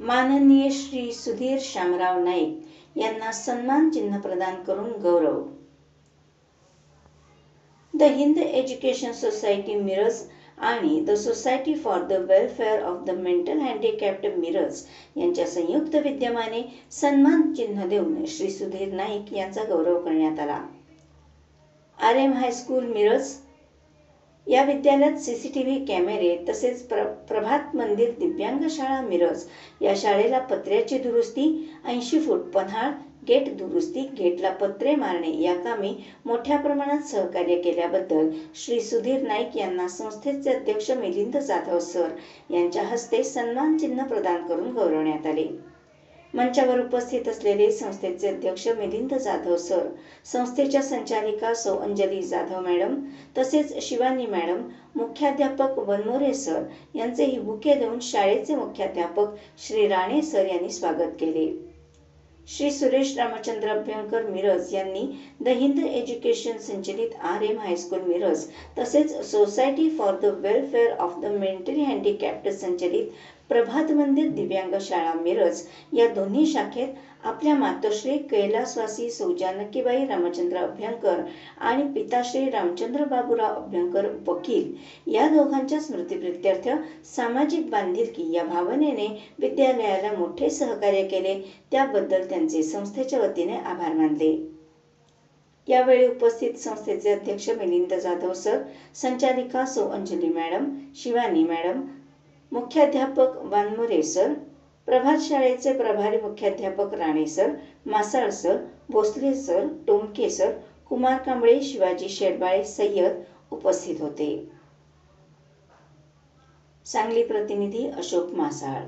माननीय श्री सुधीर शामराव नाईक यांना सन्मान चिन्ह प्रदान करून गौरव. The Hind education society Miraj आणि the society for the welfare of the mental handicapped Miraj यांच्या संयुक्त विद्यमाने सन्मान चिन्ह देऊन श्री सुधीर नाईक यांचा गौरव करण्यात आला. आर एम हायस्कूल मिरज या विद्यालयात सीसीटीव्ही कॅमेरे तसेच प्र प्रभात मंदिर दिव्यांग शाळा मिरज या शाळेला पत्र्याची दुरुस्ती ऐंशी फूट पन्हाळ गेट दुरुस्ती गेटला पत्रे मारणे या कामी मोठ्या प्रमाणात सहकार्य केल्याबद्दल श्री सुधीर नाईक यांना संस्थेचे अध्यक्ष मिलिंद जाधव सर यांच्या हस्ते सन्मान चिन्ह प्रदान करून गौरवण्यात आले. मंचावर उपस्थित असलेले संस्थेचे अध्यक्ष मिलिंद जाधव सर संस्थेच्या संचालिका सौ अंजली जाधव मॅडम तसेच शिवानी मॅडम मुख्याध्यापक वनमोरे सर यांचेही बुके देऊन शाळेचे मुख्याध्यापक श्री राणे सर यांनी स्वागत केले. श्री सुरेश रामचंद्र अभ्यंकर मिरज यांनी द हिंद एज्युकेशन संचलित R M high school Miraj तसेच society for the welfare of the mentally handicapped संचलित प्रभात मंदिर दिव्यांग शाळा मिरज या दोन्ही शाखेत आपल्या मातोश्री कैलासवासी सौ जानकीबाई रामचंद्र अभ्यंकर आणि पिताश्री रामचंद्र बाबूराव अभ्यंकर वकील या दोघांच्या स्मृतीप्रित्यर्थ सामाजिक बांधिलकी या भावनेने विद्यालयाला मोठे सहकार्य केले. त्याबद्दल त्यांचे संस्थेच्या वतीने आभार मानले. यावेळी उपस्थित संस्थेचे अध्यक्ष मिलिंद जाधव सर संचालिका सौ अंजली मॅडम शिवानी मॅडम मुख्याध्यापक वानमुरे सर प्रभात शाळेचे प्रभारी मुख्याध्यापक Rane sir Masal sir Bhosale sir Tomke sir Kumar Kamble Shivaji Shedbale Sayyad उपस्थित होते. सांगली प्रतिनिधी अशोक मासाळ.